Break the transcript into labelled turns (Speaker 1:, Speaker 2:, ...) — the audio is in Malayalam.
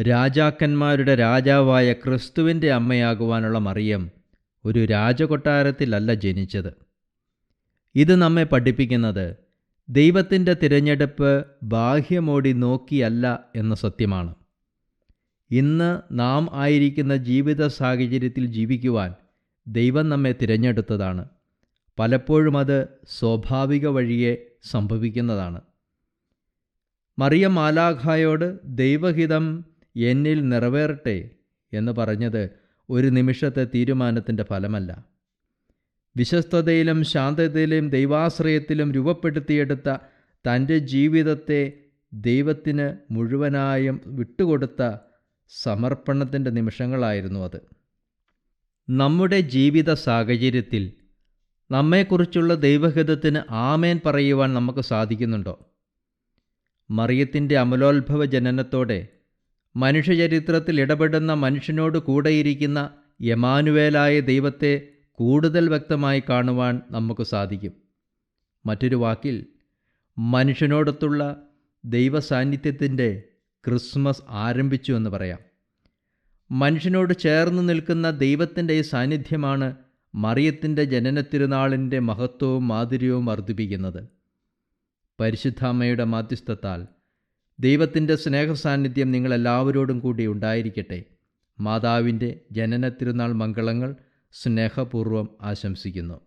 Speaker 1: രാജാക്കന്മാരുടെ രാജാവായ ക്രിസ്തുവിന്റെ അമ്മയാകുവാനുള്ള മറിയം ഒരു രാജകൊട്ടാരത്തിലല്ല ജനിച്ചത്. ഇത് നമ്മെ പഠിപ്പിക്കുന്നത് ദൈവത്തിന്റെ തിരഞ്ഞെടുപ്പ് ബാഹ്യമോടി നോക്കിയല്ല എന്ന സത്യമാണ്. ഇന്ന് നാം ആയിരിക്കുന്ന ജീവിത സാഹചര്യത്തിൽ ജീവിക്കുവാൻ ദൈവം നമ്മെ തിരഞ്ഞെടുത്തതാണ്. പലപ്പോഴും അത് സ്വാഭാവിക വഴിയെ സംഭവിക്കുന്നതാണ്. മറിയം മാലാഖായോട് ദൈവഹിതം എന്നിൽ നിറവേറട്ടെ എന്ന് പറഞ്ഞത് ഒരു നിമിഷത്തെ തീരുമാനത്തിന്റെ ഫലമല്ല. വിശ്വസ്തതയിലും ശാന്തതയിലും ദൈവാശ്രയത്തിലും രൂപപ്പെടുത്തിയെടുത്ത തന്റെ ജീവിതത്തെ ദൈവത്തിന് മുഴുവനായും വിട്ടുകൊടുത്ത സമർപ്പണത്തിന്റെ നിമിഷങ്ങളായിരുന്നു അത്. നമ്മുടെ ജീവിത സാഹചര്യത്തിൽ നമ്മെക്കുറിച്ചുള്ള ദൈവഹിതത്തിന് ആമേൻ പറയുവാൻ നമുക്ക് സാധിക്കുന്നുണ്ടോ? മറിയത്തിന്റെ അമലോത്ഭവ ജനനത്തോടെ മനുഷ്യചരിത്രത്തിൽ ഇടപെടുന്ന മനുഷ്യനോട് കൂടെയിരിക്കുന്ന യമാനുവേലായ ദൈവത്തെ കൂടുതൽ വ്യക്തമായി കാണുവാൻ നമുക്ക് സാധിക്കും. മറ്റൊരു വാക്കിൽ മനുഷ്യനോടൊത്തുള്ള ദൈവ സാന്നിധ്യത്തിന്റെ ക്രിസ്മസ് ആരംഭിച്ചു എന്ന് പറയാം. മനുഷ്യനോട് ചേർന്ന് നിൽക്കുന്ന ദൈവത്തിന്റെ ഈ സാന്നിധ്യമാണ് മറിയത്തിന്റെ ജനനത്തിരുനാളിന്റെ മഹത്വവും മാധുര്യവും വർദ്ധിപ്പിക്കുന്നത്. പരിശുദ്ധാമ്മയുടെ മാധ്യസ്ഥത്താൽ ദൈവത്തിന്റെ സ്നേഹസാന്നിധ്യം നിങ്ങളെല്ലാവരോടും കൂടി ഉണ്ടായിരിക്കട്ടെ. മാതാവിന്റെ ജനന തിരുനാൾ മംഗളങ്ങൾ സ്നേഹപൂർവം ആശംസിക്കുന്നു.